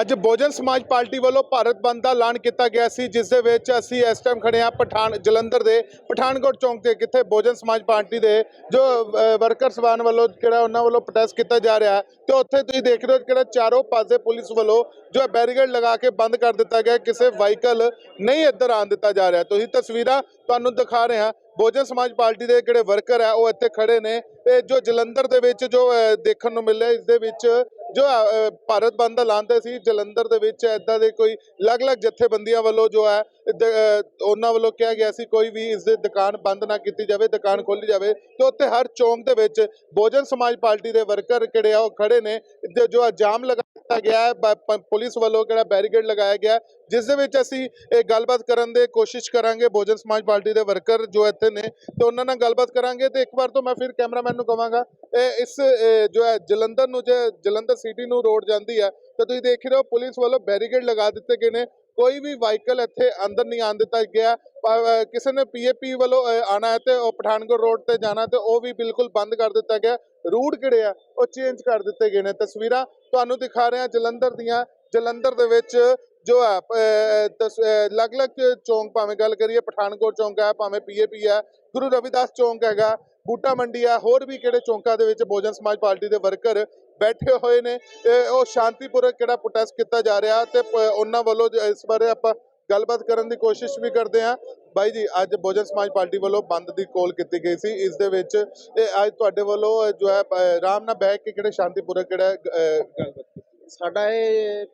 ਅੱਜ ਬਹੁਜਨ ਸਮਾਜ ਪਾਰਟੀ ਵੱਲੋਂ ਭਾਰਤ ਬੰਦ ਦਾ ਐਲਾਨ ਕੀਤਾ ਗਿਆ ਸੀ, ਜਿਸ ਦੇ ਵਿੱਚ ਅਸੀਂ ਇਸ ਟਾਈਮ ਖੜੇ ਹਾਂ ਪਠਾਨ, ਜਲੰਧਰ ਦੇ ਪਠਾਨਕੋਟ ਚੌਂਕ ਤੇ ਕਿੱਥੇ ਬਹੁਜਨ ਸਮਾਜ ਪਾਰਟੀ ਦੇ ਜੋ ਵਰਕਰ ਸਵਾਨ ਵੱਲੋਂ ਕਿਹੜਾ ਉਹਨਾਂ ਵੱਲੋਂ ਪ੍ਰੋਟੈਸਟ ਕੀਤਾ ਜਾ ਰਿਹਾ ਹੈ ਤੇ ਉੱਥੇ ਤੁਸੀਂ ਦੇਖ ਰਹੇ ਹੋ ਕਿਹੜਾ ਚਾਰੋਂ ਪਾਸੇ ਪੁਲਿਸ ਵੱਲੋਂ ਜੋ ਬੈਰੀਗੇਡ ਲਗਾ ਕੇ ਬੰਦ ਕਰ ਦਿੱਤਾ ਗਿਆ, ਕਿਸੇ ਵਾਹੀਕਲ ਨਹੀਂ ਇੱਧਰ ਆਉਣ ਦਿੱਤਾ ਜਾ ਰਿਹਾ। ਤੁਸੀਂ ਤਸਵੀਰਾਂ ਤੁਹਾਨੂੰ ਦਿਖਾ ਰਹੇ ਹਾਂ, ਬਹੁਜਨ ਸਮਾਜ ਪਾਰਟੀ ਦੇ ਜਿਹੜੇ ਵਰਕਰ ਹੈ ਉਹ ਇੱਥੇ ਖੜੇ ਨੇ ਤੇ ਜੋ ਜਲੰਧਰ ਦੇ ਵਿੱਚ ਜੋ ਦੇਖਣ ਨੂੰ ਮਿਲਿਆ, ਇਸ ਦੇ ਵਿੱਚ ਜੋ ਭਾਰਤ ਬੰਦ ਦਾ ਐਲਾਨ ਸੀ, ਜਲੰਧਰ ਦੇ ਵਿੱਚ ਐਦਾਂ ਦੇ ਕੋਈ ਅਲੱਗ-ਅਲੱਗ ਜਥੇਬੰਦੀਆਂ ਵੱਲੋਂ ਜੋ ਹੈ ਉਹਨਾਂ ਵੱਲੋਂ ਕਿਹਾ ਗਿਆ ਸੀ ਕੋਈ ਵੀ ਇਸ ਦੇ ਦੁਕਾਨ ਬੰਦ ਨਾ ਕੀਤੀ ਜਾਵੇ, ਦੁਕਾਨ ਖੋਲੀ ਜਾਵੇ, ਤੇ ਉੱਥੇ ਹਰ ਚੌਂਕ ਦੇ ਵਿੱਚ ਬਹੁਜਨ ਸਮਾਜ ਪਾਰਟੀ ਦੇ ਵਰਕਰ ਕਿਹੜੇ ਆ, ਉਹ ਖੜੇ ਨੇ, ਤੇ ਜੋ ਜਾਮ ਲਗਾ ਦਿੱਤਾ ਗਿਆ ਹੈ, ਬ- ਪੁਲਿਸ ਵੱਲੋਂ ਕਿਹੜਾ ਬੈਰੀਕੇਡ ਲਗਾਇਆ ਗਿਆ ਜਿਸ ਦੇ ਵਿੱਚ ਅਸੀਂ ਇਹ ਗੱਲਬਾਤ ਕਰਨ ਦੇ ਕੋਸ਼ਿਸ਼ ਕਰਾਂਗੇ, ਬਹੁਜਨ ਸਮਾਜ ਪਾਰਟੀ ਦੇ ਵਰਕਰ ਜੋ ਇੱਥੇ ਨੇ, ਤੇ ਉਹਨਾਂ ਨਾਲ ਗੱਲਬਾਤ ਕਰਾਂਗੇ, ਤੇ ਇੱਕ ਵਾਰ ਤੋਂ ਮੈਂ ਫਿਰ ਕੈਮਰਾਮੈਨ ਨੂੰ ਕਵਾਂਗਾ ਇਹ ਇਸ ਜੋ ਹੈ, ਜਲੰਧਰ ਨੂੰ ਜੇ, ਜਲੰਧਰ ਸਿਟੀ ਨੂੰ ਰੋਡ ਜਾਂਦੀ ਹੈ, ਤਾਂ ਤੁਸੀਂ ਦੇਖ ਰਹੇ ਹੋ, ਪੁਲਿਸ ਵੱਲੋਂ ਬੈਰੀਕੇਡ ਲਗਾ ਦਿੱਤੇ ਗਏ ਨੇ ਕੋਈ ਵੀ ਵਾਹੀਕਲ ਇੱਥੇ ਅੰਦਰ ਨਹੀਂ ਆਉਣ ਦਿੱਤਾ ਗਿਆ। ਪ- ਅ, ਕਿਸੇ ਨੇ ਪੀਏਪੀ ਵੱਲੋਂ ਅ, ਆਉਣਾ ਹੈ ਤੇ ਉਹ ਪਠਾਨਕੋਟ ਰੋਡ ਤੇ ਜਾਣਾ ਤੇ ਉਹ ਵੀ ਬਿਲਕੁਲ ਬੰਦ ਕਰ ਦਿੱਤਾ ਗਿਆ। ਰੂਟ ਕਿਹੜੇ ਆ? ਉਹ ਚੇਂਜ ਕਰ ਦਿੱਤੇ ਗਏ ਨੇ। ਤਸਵੀਰਾਂ ਤੁਹਾਨੂੰ ਦਿਖਾ ਰਹੇ ਹਾਂ ਜਲੰਧਰ ਦੀਆਂ। ਜਲੰਧਰ ਦੇ ਵਿੱਚ ਜੋ ਹੈ ਤਸ- ਅਲੱਗ-ਅਲੱਗ ਚੌਂਕ ਭਾਵੇਂ ਗੱਲ ਕਰੀਏ ਪਠਾਨਕੋਟ ਚੌਂਕ ਹੈ ਭਾਵੇਂ ਪੀਏਪੀ ਹੈ। ਗੁਰੂ ਰਵਿਦਾਸ ਚੌਂਕ ਹੈਗਾ। ਬੂਟਾ ਮੰਡੀ ਆ, ਹੋਰ ਵੀ ਕਿਹੜੇ ਚੌਂਕਾਂ ਦੇ ਵਿੱਚ ਬਹੁਜਨ ਸਮਾਜ ਪਾਰਟੀ ਦੇ ਵਰਕਰ ਬੈਠੇ ਹੋਏ ਨੇ, ਤੇ ਉਹ ਸ਼ਾਂਤੀਪੂਰਕ ਕਿਹੜਾ ਪ੍ਰੋਟੈਸਟ ਕੀਤਾ ਜਾ ਰਿਹਾ ਤੇ ਪ- ਉਹਨਾਂ ਵੱਲੋਂ ਇਸ ਬਾਰੇ ਆਪਾਂ ਗੱਲਬਾਤ ਕਰਨ ਦੀ ਕੋਸ਼ਿਸ਼ ਵੀ ਕਰਦੇ ਹਾਂ। ਬਾਈ ਜੀ, ਅੱਜ ਬਹੁਜਨ ਸਮਾਜ ਪਾਰਟੀ ਵੱਲੋਂ ਬੰਦ ਦੀ ਕੋਲ ਕੀਤੀ ਗਈ ਸੀ, ਇਸ ਦੇ ਵਿੱਚ ਇਹ ਅੱਜ ਤੁਹਾਡੇ ਵੱਲੋਂ ਜੋ ਹੈ ਆਰਾਮ ਨਾਲ ਬੈਠ ਕੇ ਕਿਹੜੇ ਸ਼ਾਂਤੀਪੂਰਕ ਕਿਹੜਾ ਗੱਲਬਾਤ ਸਾਡਾ ਇਹ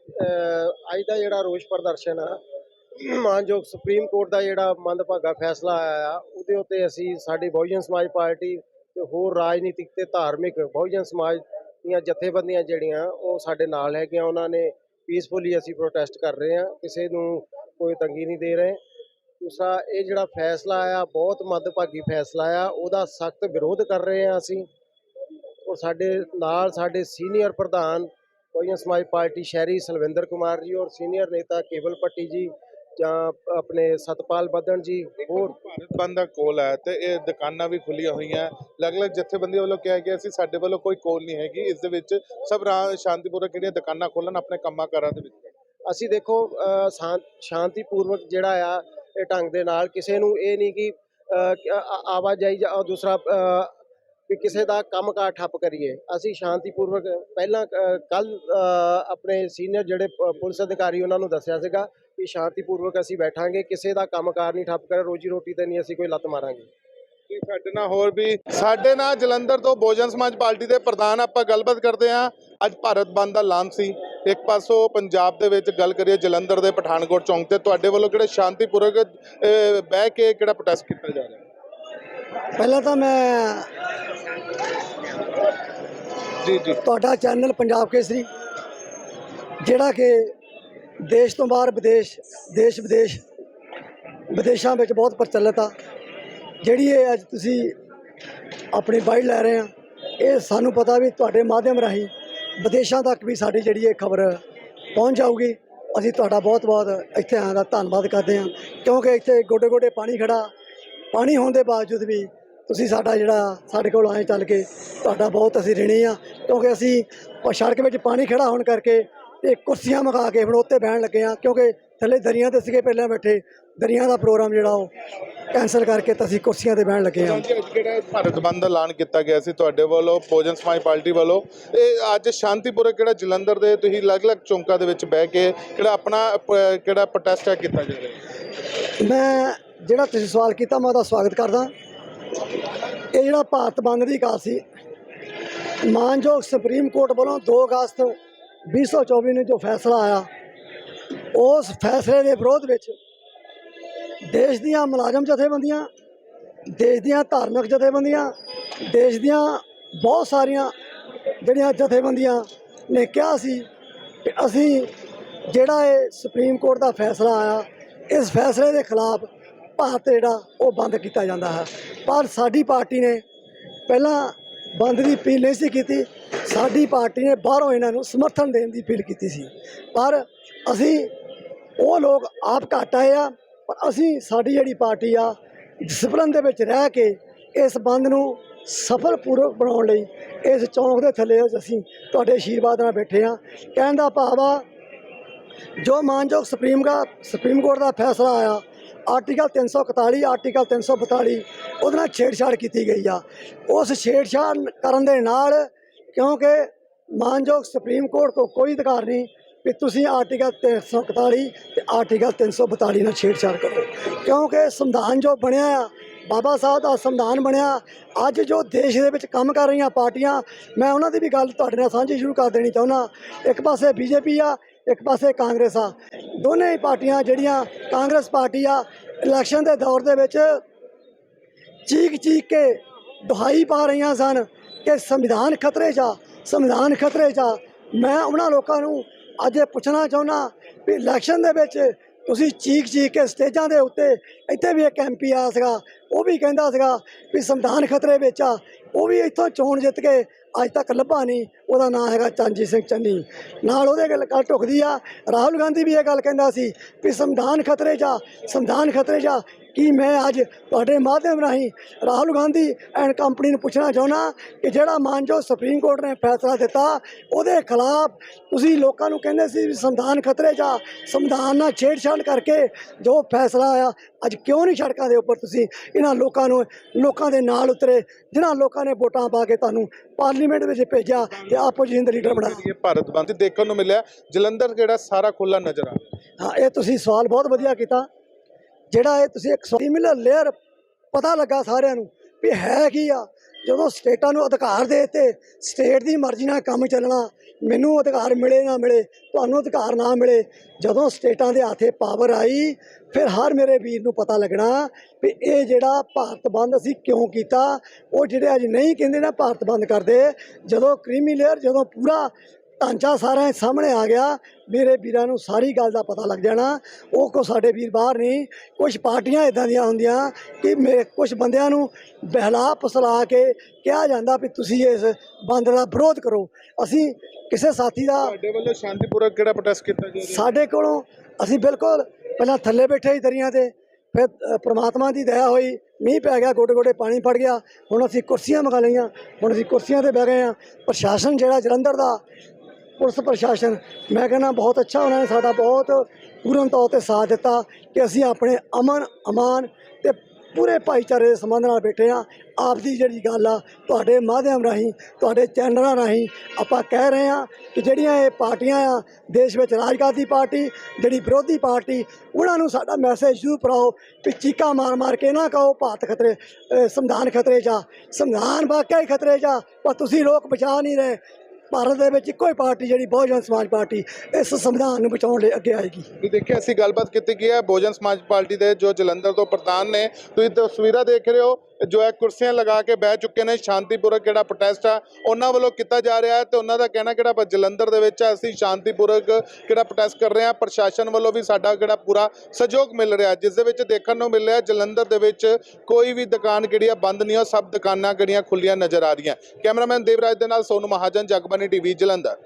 ਅੱਜ ਦਾ ਜਿਹੜਾ ਰੋਸ ਪ੍ਰਦਰਸ਼ਨ ਆ, ਮਾਨਯੋਗ ਸੁਪਰੀਮ ਕੋਰਟ ਦਾ ਜਿਹੜਾ ਮੰਦਭਾਗਾ ਫੈਸਲਾ ਆਇਆ ਆ ਉਹਦੇ ਉੱਤੇ ਅਸੀਂ ਸਾਡੀ ਬਹੁਜਨ ਸਮਾਜ ਪਾਰਟੀ ਤੇ ਹੋਰ ਰਾਜਨੀਤਿਕ ਤੇ ਧਾਰਮਿਕ ਬਹੁਜਨ ਸਮਾਜ ਦੀਆਂ ਜਥੇਬੰਦੀਆਂ ਜਿਹੜੀਆਂ, ਉਹ ਸਾਡੇ ਨਾਲ ਹੈਗੀਆਂ ਉਹਨਾਂ ਨੇ ਪੀਸਫੁਲੀ ਅਸੀਂ ਪ੍ਰੋਟੈਸਟ ਕਰ ਰਹੇ ਹਾਂ ਕਿਸੇ ਨੂੰ ਕੋਈ ਤੰਗੀ ਨਹੀਂ ਦੇ ਰਹੇ। ਦੂਸਰਾ, ਇਹ ਜਿਹੜਾ ਫੈਸਲਾ ਆ ਬਹੁਤ ਮੱਦਭਾਗੀ ਫੈਸਲਾ ਆ, ਉਹਦਾ ਸਖਤ ਵਿਰੋਧ ਕਰ ਰਹੇ ਹਾਂ ਅਸੀਂ। ਔਰ ਸਾਡੇ ਨਾਲ ਸਾਡੇ ਸੀਨੀਅਰ ਪ੍ਰਧਾਨ, ਬਹੁਜਨ ਸਮਾਜ ਪਾਰਟੀ ਸ਼ਹਿਰੀ ਸਲਵਿੰਦਰ ਕੁਮਾਰ ਜੀ ਔਰ ਸੀਨੀਅਰ ਨੇਤਾ ਕੇਵਲ ਪੱਟੀ ਜੀ ਜਾਂ ਆਪਣੇ ਸਤਪਾਲ ਬੱਦਣ ਜੀ ਹੋਰ? ਭਾਰਤ ਬੰਦ ਦਾ ਕੋਲ ਹੈ ਤੇ ਇਹ ਦੁਕਾਨਾਂ ਵੀ ਖੁੱਲੀਆਂ ਹੋਈਆਂ। ਅਲੱਗ-ਅਲੱਗ ਜਥੇਬੰਦੀਆਂ ਵੱਲੋਂ ਕਿਹਾ ਗਿਆ ਸੀ ਸਾਡੇ ਵੱਲੋਂ ਕੋਈ ਕੋਲ ਨਹੀਂ ਹੈਗੀ। ਇਸ ਦੇ ਵਿੱਚ ਸਭ ਰਾ- ਸ਼ਾਂਤੀਪੂਰਵਕ ਜਿਹੜੀਆਂ ਦੁਕਾਨਾਂ ਖੋਲਣ ਆਪਣੇ ਕੰਮਾਂ ਕਾਰਾਂ ਦੇ ਵਿੱਚ। ਅਸੀਂ ਦੇਖੋ ਸ਼ਾਂਤੀਪੂਰਵਕ ਜਿਹੜਾ ਆ ਇਹ ਢੰਗ ਦੇ ਨਾਲ ਕਿਸੇ ਨੂੰ ਇਹ ਨਹੀਂ ਕਿ ਆਵਾਜਾਈ ਜਾਂ ਦੂਸਰਾ ਵੀ ਕਿਸੇ ਦਾ ਕੰਮਕਾਰ ਠੱਪ ਕਰੀਏ। ਅਸੀਂ ਸ਼ਾਂਤੀਪੂਰਵਕ ਪਹਿਲਾਂ ਕੱਲ ਆਪਣੇ ਸੀਨੀਅਰ ਜਿਹੜੇ ਪ- ਪੁਲਿਸ ਅਧਿਕਾਰੀ ਉਹਨਾਂ ਨੂੰ ਦੱਸਿਆ ਸੀਗਾ ਕਿ ਸ਼ਾਂਤੀਪੂਰਵਕ ਅਸੀਂ ਬੈਠਾਂਗੇ, ਕਿਸੇ ਦਾ ਕੰਮਕਾਰ ਨਹੀਂ ਠੱਪ ਕਰ ਰੋਜੀ ਰੋਟੀ ਤੇ ਨਹੀਂ ਅਸੀਂ ਕੋਈ ਲੱਤ ਮਾਰਾਂਗੇ। ਤੇ ਸਾਡੇ ਨਾਲ ਹੋਰ ਵੀ, ਸਾਡੇ ਨਾਲ ਜਲੰਧਰ ਤੋਂ ਬਹੁਜਨ ਸਮਾਜ ਪਾਰਟੀ ਦੇ ਪ੍ਰਧਾਨ ਆਪਾਂ ਗੱਲਬਾਤ ਕਰਦੇ ਹਾਂ। ਅੱਜ ਭਾਰਤ ਬੰਦ ਦਾ ਐਲਾਨ ਸੀ। ਇੱਕ ਪਾਸੋਂ ਪੰਜਾਬ ਦੇ ਵਿੱਚ ਗੱਲ ਕਰੀਏ ਜਲੰਧਰ ਦੇ ਪਠਾਨਕੋਟ ਚੌਂਕ ਤੇ, ਤੁਹਾਡੇ ਵੱਲੋਂ ਕਿਹੜੇ ਸ਼ਾਂਤੀਪੂਰਵਕ ਬਹਿ ਕੇ ਕਿਹੜਾ ਪ੍ਰੋਟੈਸਟ ਕੀਤਾ ਜਾ ਰਿਹਾ? ਪਹਿਲਾਂ ਤਾਂ ਮੈਂ ਜੀ ਜੀ। ਤੁਹਾਡਾ ਚੈਨਲ ਪੰਜਾਬ ਕੇਸਰੀ ਜਿਹੜਾ ਕਿ ਦੇਸ਼ ਤੋਂ ਬਾਹਰ ਵਿਦੇਸ਼ ਦੇਸ਼ ਵਿਦੇਸ਼ ਵਿਦੇਸ਼ਾਂ ਵਿੱਚ ਬਹੁਤ ਪ੍ਰਚਲਿਤ ਆ। ਜਿਹੜੀ ਇਹ ਅੱਜ ਤੁਸੀਂ ਆਪਣੀ ਬਾਈਟ ਲੈ ਰਹੇ ਆ ਇਹ ਸਾਨੂੰ ਪਤਾ ਵੀ ਤੁਹਾਡੇ ਮਾਧਿਅਮ ਰਾਹੀਂ ਵਿਦੇਸ਼ਾਂ ਤੱਕ ਵੀ ਸਾਡੀ ਜਿਹੜੀ ਇਹ ਖਬਰ ਪਹੁੰਚ ਜਾਊਗੀ। ਅਸੀਂ ਤੁਹਾਡਾ ਬਹੁਤ ਬਹੁਤ ਇੱਥੇ ਆਉਣ ਦਾ ਧੰਨਵਾਦ ਕਰਦੇ ਹਾਂ ਕਿਉਂਕਿ ਇੱਥੇ ਗੋਡੇ ਗੋਡੇ ਪਾਣੀ ਖੜਾ ਪਾਣੀ ਹੋਣ ਦੇ ਬਾਵਜੂਦ ਵੀ ਤੁਸੀਂ ਸਾਡਾ ਜਿਹੜਾ ਸਾਡੇ ਕੋਲ ਆਏ ਚੱਲ ਕੇ ਤੁਹਾਡਾ ਬਹੁਤ ਅਸੀਂ ਰਿਣੀ ਆ ਕਿਉਂਕਿ ਅਸੀਂ ਸੜਕ ਵਿੱਚ ਪਾਣੀ ਖੜਾ ਹੋਣ ਕਰਕੇ ਤੇ ਕੁਰਸੀਆਂ ਮੰਗਾ ਕੇ ਹੁਣ ਉੱਤੇ ਬਹਿਣ ਲੱਗੇ ਆ ਕਿਉਂਕਿ ਥੱਲੇ ਦਰੀਆਂ ਤੇ ਸੀਗੇ ਪਹਿਲਾਂ ਬੈਠੇ ਦਰੀਆਂ ਦਾ ਪ੍ਰੋਗਰਾਮ ਜਿਹੜਾ ਉਹ ਕੈਂਸਲ ਕਰਕੇ ਤਾਂ ਅਸੀਂ ਕੁਰਸੀਆਂ ਤੇ ਬਹਿਣ ਲੱਗੇ ਆ। ਅੱਜ ਜਿਹੜਾ ਭਾਰਤ ਬੰਦ ਦਾ ਐਲਾਨ ਕੀਤਾ ਗਿਆ ਸੀ ਤੁਹਾਡੇ ਵੱਲੋਂ ਬਹੁਜਨ ਸਮਾਜ ਪਾਰਟੀ ਵੱਲੋਂ? ਇਹ ਅੱਜ ਸ਼ਾਂਤੀਪੂਰਵਕ ਕਿਹੜਾ ਜਲੰਧਰ ਦੇ ਤੁਸੀਂ ਅਲੱਗ-ਅਲੱਗ ਚੌਂਕਾਂ ਦੇ ਵਿੱਚ ਬਹਿ ਕੇ ਕਿਹੜਾ ਆਪਣਾ ਕਿਹੜਾ ਪ੍ਰੋਟੈਸਟ ਹੈ ਕੀਤਾ ਜਾ ਰਿਹਾ? ਮੈਂ ਜਿਹੜਾ ਤੁਸੀਂ ਸਵਾਲ ਕੀਤਾ ਮੈਂ ਉਹਦਾ ਸਵਾਗਤ ਕਰਦਾ। ਇਹ ਜਿਹੜਾ ਭਾਰਤ ਬੰਦ ਦੀ ਗੱਲ ਸੀ, ਮਾਨਯੋਗ ਸੁਪਰੀਮ ਕੋਰਟ ਵੱਲੋਂ 2 ਅਗਸਤ 2024 ਨੂੰ ਜੋ ਫੈਸਲਾ ਆਇਆ, ਉਸ ਫੈਸਲੇ ਦੇ ਵਿਰੋਧ ਵਿੱਚ ਦੇਸ਼ ਦੀਆਂ ਮੁਲਾਜ਼ਮ ਜਥੇਬੰਦੀਆਂ, ਦੇਸ਼ ਦੀਆਂ ਧਾਰਮਿਕ ਜਥੇਬੰਦੀਆਂ, ਦੇਸ਼ ਦੀਆਂ ਬਹੁਤ ਸਾਰੀਆਂ ਜਿਹੜੀਆਂ ਜਥੇਬੰਦੀਆਂ ਨੇ ਕਿਹਾ ਸੀ ਕਿ ਅਸੀਂ ਜਿਹੜਾ ਇਹ ਸੁਪਰੀਮ ਕੋਰਟ ਦਾ ਫੈਸਲਾ ਆਇਆ, ਇਸ ਫੈਸਲੇ ਦੇ ਖਿਲਾਫ ਭਾਰਤ ਜਿਹੜਾ ਉਹ ਬੰਦ ਕੀਤਾ ਜਾਂਦਾ ਹੈ। ਪਰ ਸਾਡੀ ਪਾਰਟੀ ਨੇ ਪਹਿਲਾਂ ਬੰਦ ਦੀ ਅਪੀਲ ਨਹੀਂ ਸੀ ਕੀਤੀ। ਸਾਡੀ ਪਾਰਟੀ ਨੇ ਬਾਹਰੋਂ ਇਹਨਾਂ ਨੂੰ ਸਮਰਥਨ ਦੇਣ ਦੀ ਅਪੀਲ ਕੀਤੀ ਸੀ। ਪਰ ਅਸੀਂ ਉਹ ਲੋਕ ਆਪ ਘੱਟ ਆਏ ਆ, ਪਰ ਅਸੀਂ ਸਾਡੀ ਜਿਹੜੀ ਪਾਰਟੀ ਆ, ਡਿਸਪਲਨ ਦੇ ਵਿੱਚ ਰਹਿ ਕੇ ਇਸ ਬੰਦ ਨੂੰ ਸਫਲ ਪੂਰਵਕ ਬਣਾਉਣ ਲਈ ਇਸ ਚੌਂਕ ਦੇ ਥੱਲੇ ਅਸੀਂ ਤੁਹਾਡੇ ਆਸ਼ੀਰਵਾਦ ਨਾਲ ਬੈਠੇ ਆ। ਕਹਿਣ ਦਾ ਭਾਵ ਆ, ਜੋ ਮਾਨਯੋਗ ਸੁਪਰੀਮ ਦਾ ਸੁਪਰੀਮ ਕੋਰਟ ਦਾ ਫੈਸਲਾ ਆਇਆ ਆਰਟੀਕਲ 341 ਆਰਟੀਕਲ 342 ਉਹਦੇ ਨਾਲ ਛੇੜਛਾੜ ਕੀਤੀ ਗਈ ਆ। ਉਸ ਛੇੜਛਾੜ ਕਰਨ ਦੇ ਨਾਲ, ਕਿਉਂਕਿ ਮਾਨਯੋਗ ਸੁਪਰੀਮ ਕੋਰਟ ਕੋ ਕੋਈ ਅਧਿਕਾਰ ਨਹੀਂ ਕਿ ਤੁਸੀਂ ਆਰਟੀਕਲ 341 ਤੇ ਆਰਟੀਕਲ 342 ਨਾਲ ਛੇੜਛਾੜ ਕਰੋ। ਕਿਉਂਕਿ ਸੰਵਿਧਾਨ ਜੋ ਬਣਿਆ ਆ, ਬਾਬਾ ਸਾਹਿਬ ਦਾ ਸੰਵਿਧਾਨ ਬਣਿਆ, ਅੱਜ ਜੋ ਦੇਸ਼ ਦੇ ਵਿੱਚ ਕੰਮ ਕਰ ਰਹੀਆਂ ਪਾਰਟੀਆਂ, ਮੈਂ ਉਹਨਾਂ ਦੀ ਵੀ ਗੱਲ ਤੁਹਾਡੇ ਨਾਲ ਸਾਂਝੀ ਸ਼ੁਰੂ ਕਰ ਦੇਣੀ ਚਾਹੁੰਦਾ। ਇੱਕ ਪਾਸੇ ਬੀਜੇਪੀ ਆ ਇੱਕ ਪਾਸੇ ਕਾਂਗਰਸ ਆ। ਦੋਨੇ ਹੀ ਪਾਰਟੀਆਂ ਜਿਹੜੀਆਂ ਕਾਂਗਰਸ ਪਾਰਟੀ ਆ, ਇਲੈਕਸ਼ਨ ਦੇ ਦੌਰ ਦੇ ਵਿੱਚ ਚੀਕ ਚੀਕ ਕੇ ਦੁਹਾਈ ਪਾ ਰਹੀਆਂ ਸਨ ਕਿ ਸੰਵਿਧਾਨ ਖਤਰੇ 'ਚ ਆ, ਸੰਵਿਧਾਨ ਖਤਰੇ 'ਚ ਆ। ਮੈਂ ਉਹਨਾਂ ਲੋਕਾਂ ਨੂੰ ਅੱਜ ਇਹ ਪੁੱਛਣਾ ਚਾਹੁੰਦਾ ਵੀ ਇਲੈਕਸ਼ਨ ਦੇ ਵਿੱਚ ਤੁਸੀਂ ਚੀਕ ਚੀਕ ਕੇ ਸਟੇਜਾਂ ਦੇ ਉੱਤੇ ਇੱਥੇ ਵੀ ਇੱਕ ਐਮਪੀ ਆ ਸੀਗਾ, ਉਹ ਵੀ ਕਹਿੰਦਾ ਸੀਗਾ ਵੀ ਸੰਵਿਧਾਨ ਖਤਰੇ ਵਿੱਚ ਆ, ਉਹ ਵੀ ਇੱਥੋਂ ਚੋਣ ਜਿੱਤ ਕੇ ਅੱਜ ਤੱਕ ਲੱਭਾ ਨਹੀਂ, ਉਹਦਾ ਨਾਮ ਹੈਗਾ ਚੰਜੀ ਸਿੰਘ ਚੰਨੀ। ਨਾਲ ਉਹਦੇ ਗੱਲ ਗੱਲ ਢੁਕਦੀ ਆ, ਰਾਹੁਲ ਗਾਂਧੀ ਵੀ ਇਹ ਗੱਲ ਕਹਿੰਦਾ ਸੀ ਵੀ ਸੰਵਿਧਾਨ ਖਤਰੇ 'ਚ ਆ, ਸੰਵਿਧਾਨ ਖਤਰੇ 'ਚ ਆ ਕੀ ਮੈਂ ਅੱਜ ਤੁਹਾਡੇ ਮਾਧਿਅਮ ਰਾਹੀਂ ਰਾਹੁਲ ਗਾਂਧੀ ਐਂਡ ਕੰਪਨੀ ਨੂੰ ਪੁੱਛਣਾ ਚਾਹੁੰਦਾ ਕਿ ਜਿਹੜਾ ਮਾਨਯੋਗ ਸੁਪਰੀਮ ਕੋਰਟ ਨੇ ਫੈਸਲਾ ਦਿੱਤਾ ਉਹਦੇ ਖਿਲਾਫ ਤੁਸੀਂ ਲੋਕਾਂ ਨੂੰ ਕਹਿੰਦੇ ਸੀ ਵੀ ਸੰਵਿਧਾਨ ਖਤਰੇ 'ਚ ਆ ਸੰਵਿਧਾਨ ਨਾਲ ਛੇੜਛਾੜ ਕਰਕੇ ਜੋ ਫੈਸਲਾ ਆਇਆ ਅੱਜ ਕਿਉਂ ਨਹੀਂ ਸੜਕਾਂ ਦੇ ਉੱਪਰ ਤੁਸੀਂ ਇਹਨਾਂ ਲੋਕਾਂ ਨੂੰ ਲੋਕਾਂ ਦੇ ਨਾਲ ਉਤਰੇ ਜਿਨ੍ਹਾਂ ਲੋਕਾਂ ਨੇ ਵੋਟਾਂ ਪਾ ਕੇ ਤੁਹਾਨੂੰ ਪਾਰਲੀਮੈਂਟ ਵਿੱਚ ਭੇਜਿਆ ਤੇ ਆਪੋਜੀਸ਼ਨ ਦੇ ਲੀਡਰ ਬਣਾਇਆ? ਭਾਰਤ ਬੰਦ ਦੇਖਣ ਨੂੰ ਮਿਲਿਆ। ਜਲੰਧਰ ਜਿਹੜਾ ਸਾਰਾ ਖੁੱਲਾ ਨਜ਼ਰ ਆ। ਹਾਂ ਇਹ ਤੁਸੀਂ ਸਵਾਲ ਬਹੁਤ ਵਧੀਆ ਕੀਤਾ। ਜਿਹੜਾ ਇਹ ਤੁਸੀਂ ਇੱਕ ਸਿਮਿਲਰ ਲੇਅਰ ਪਤਾ ਲੱਗਾ ਸਾਰਿਆਂ ਨੂੰ ਵੀ ਹੈ ਕੀ ਆ। ਜਦੋਂ ਸਟੇਟਾਂ ਨੂੰ ਅਧਿਕਾਰ ਦੇ ਦਿੱਤੇ, ਸਟੇਟ ਦੀ ਮਰਜ਼ੀ ਨਾਲ ਕੰਮ ਚੱਲਣਾ, ਮੈਨੂੰ ਅਧਿਕਾਰ ਮਿਲੇ ਨਾ ਮਿਲੇ, ਤੁਹਾਨੂੰ ਅਧਿਕਾਰ ਨਾ ਮਿਲੇ, ਜਦੋਂ ਸਟੇਟਾਂ ਦੇ ਹੱਥੇ ਪਾਵਰ ਆਈ, ਫਿਰ ਹਰ ਮੇਰੇ ਵੀਰ ਨੂੰ ਪਤਾ ਲੱਗਣਾ ਵੀ ਇਹ ਜਿਹੜਾ ਭਾਰਤ ਬੰਦ ਅਸੀਂ ਕਿਉਂ ਕੀਤਾ, ਉਹ ਜਿਹੜੇ ਅੱਜ ਨਹੀਂ ਕਹਿੰਦੇ ਨਾ ਭਾਰਤ ਬੰਦ ਕਰਦੇ, ਜਦੋਂ ਕ੍ਰੀਮੀ ਲੇਅਰ ਜਦੋਂ ਪੂਰਾ ਢਾਂਚਾ ਸਾਰਾ ਸਾਹਮਣੇ ਆ ਗਿਆ। ਮੇਰੇ ਵੀਰਾਂ ਨੂੰ ਸਾਰੀ ਗੱਲ ਦਾ ਪਤਾ ਲੱਗ ਜਾਣਾ। ਉਹ ਕੋ ਸਾਡੇ ਵੀਰ ਬਾਹਰ ਨਹੀਂ। ਕੁਝ ਪਾਰਟੀਆਂ ਇਦਾਂ ਦੀਆਂ ਹੁੰਦੀਆਂ ਕਿ ਮੇ ਕੁਝ ਬੰਦਿਆਂ ਨੂੰ ਬਹਿਲਾ ਫਸਲਾ ਕੇ ਕਿਹਾ ਜਾਂਦਾ ਵੀ ਤੁਸੀਂ ਇਸ ਬੰਦ ਦਾ ਵਿਰੋਧ ਕਰੋ। ਅਸੀਂ ਕਿਸੇ ਸਾਥੀ ਦਾ ਤੁਹਾਡੇ ਵੱਲੋਂ ਸ਼ਾਂਤੀਪੂਰਵਕ ਕਿਹੜਾ ਪ੍ਰੋਟੈਸਟ ਕੀਤਾ ਜਾ ਰਿਹਾ? ਸਾਡੇ ਕੋਲੋਂ ਅਸੀਂ ਬਿਲਕੁਲ ਪਹਿਲਾਂ ਥੱਲੇ ਬੈਠੇ ਸੀ ਦਰੀਆਂ ਤੇ ਫਿਰ ਪ੍ਰਮਾਤਮਾ ਦੀ ਦਇਆ ਹੋਈ ਮੀਂਹ ਪੈ ਗਿਆ ਗੋਡੇ ਗੋਡੇ ਪਾਣੀ ਫੜ ਗਿਆ। ਹੁਣ ਅਸੀਂ ਕੁਰਸੀਆਂ ਮੰਗਾ ਲਈਆਂ। ਹੁਣ ਅਸੀਂ ਕੁਰਸੀਆਂ ਤੇ ਬਹਿ ਗਏ ਆ ਪ੍ਰਸ਼ਾਸਨ ਜਿਹੜਾ ਜਲੰਧਰ ਦਾ ਪੁਲਿਸ ਪ੍ਰਸ਼ਾਸਨ, ਮੈਂ ਕਹਿੰਦਾ ਬਹੁਤ ਅੱਛਾ ਉਹਨਾਂ ਨੇ ਸਾਡਾ ਬਹੁਤ ਪੂਰਨ ਤੌਰ ਤੇ ਸਾਥ ਦਿੱਤਾ ਕਿ ਅਸੀਂ ਆਪਣੇ ਅਮਨ, ਅਮਾਨ ਤੇ ਪੂਰੇ ਭਾਈਚਾਰੇ ਦੇ ਸੰਬੰਧ ਨਾਲ ਬੈਠੇ ਆ ਆਪ ਦੀ ਜਿਹੜੀ ਗੱਲ ਆ, ਤੁਹਾਡੇ ਮਾਧਿਅਮ ਰਾਹੀਂ, ਤੁਹਾਡੇ ਚੈਨਲਾਂ ਰਾਹੀਂ ਆਪਾਂ ਕਹਿ ਰਹੇ ਆ ਕਿ ਜਿਹੜੀਆਂ ਇਹ ਪਾਰਟੀਆਂ ਆ, ਦੇਸ਼ ਵਿੱਚ ਰਾਜਗਾਦੀ ਪਾਰਟੀ, ਜਿਹੜੀ ਵਿਰੋਧੀ ਪਾਰਟੀ, ਉਹਨਾਂ ਨੂੰ ਸਾਡਾ ਮੈਸੇਜ ਜ਼ਰੂਰ ਪਾਓ ਕਿ ਚੀਕਾ ਮਾਰ ਮਾਰ ਕੇ ਨਾ ਕਹੋ ਭਾਰਤ ਖਤਰੇ ਸੰਵਿਧਾਨ ਖਤਰੇ 'ਚ ਆ। ਸੰਵਿਧਾਨ ਵਾਕਿਆ ਹੀ ਖਤਰੇ 'ਚ ਆ, ਪਰ ਤੁਸੀਂ ਲੋਕ ਬਚਾ ਨਹੀਂ ਰਹੇ। ਭਾਰਤ ਦੇ ਵਿੱਚ ਇੱਕੋ ਹੀ ਪਾਰਟੀ ਜਿਹੜੀ ਬਹੁਜਨ ਸਮਾਜ ਪਾਰਟੀ ਇਸ ਸੰਵਿਧਾਨ ਨੂੰ ਬਚਾਉਣ ਲਈ ਅੱਗੇ ਆਏਗੀ। ਤੁਸੀਂ ਦੇਖਿਆ, ਅਸੀਂ ਗੱਲਬਾਤ ਕੀਤੀ ਗਈ ਹੈ, ਬਹੁਜਨ ਸਮਾਜ ਪਾਰਟੀ ਦੇ ਜੋ ਜਲੰਧਰ ਤੋਂ ਪ੍ਰਧਾਨ ਨੇ, ਤੁਸੀਂ ਤਸਵੀਰਾਂ ਦੇਖ ਰਹੇ ਹੋ ਜੋ ਹੈ ਕੁਰਸੀਆਂ ਲਗਾ ਕੇ ਬਹਿ ਚੁੱਕੇ ਨੇ, ਸ਼ਾਂਤੀਪੂਰਕ ਜਿਹੜਾ ਪ੍ਰੋਟੈਸਟ ਆ, ਉਹਨਾਂ ਵੱਲੋਂ ਕੀਤਾ ਜਾ ਰਿਹਾ ਹੈ ਤੇ ਉਹਨਾਂ ਦਾ ਕਹਿਣਾ ਕਿਹੜਾ ਪ- ਜਲੰਧਰ ਦੇ ਵਿੱਚ ਅਸੀਂ ਸ਼ਾਂਤੀਪੂਰਕ ਕਿਹੜਾ ਪ੍ਰੋਟੈਸਟ ਕਰ ਰਹੇ ਹਾਂ, ਪ੍ਰਸ਼ਾਸਨ ਵੱਲੋਂ ਵੀ ਸਾਡਾ ਕਿਹੜਾ ਪੂਰਾ ਸਹਿਯੋਗ ਮਿਲ ਰਿਹਾ ਜਿਸ ਦੇ ਵਿੱਚ ਦੇਖਣ ਨੂੰ ਮਿਲ ਰਿਹਾ ਜਲੰਧਰ ਦੇ ਵਿੱਚ ਕੋਈ ਵੀ ਦੁਕਾਨ ਕਿਹੜੀ ਆ ਬੰਦ ਨਹੀਂ ਆ ਸਭ ਦੁਕਾਨਾਂ ਕਿਹੜੀਆਂ ਖੁੱਲੀਆਂ ਨਜ਼ਰ ਆ ਰਹੀਆਂ। ਕੈਮਰਾਮੈਨ ਦੇਵਰਾਜ ਦੇ ਨਾਲ ਸੋਨੂ ਮਹਾਜਨ ਜਗਬਾਨੀ ਟੀਵੀ, ਜਲੰਧਰ।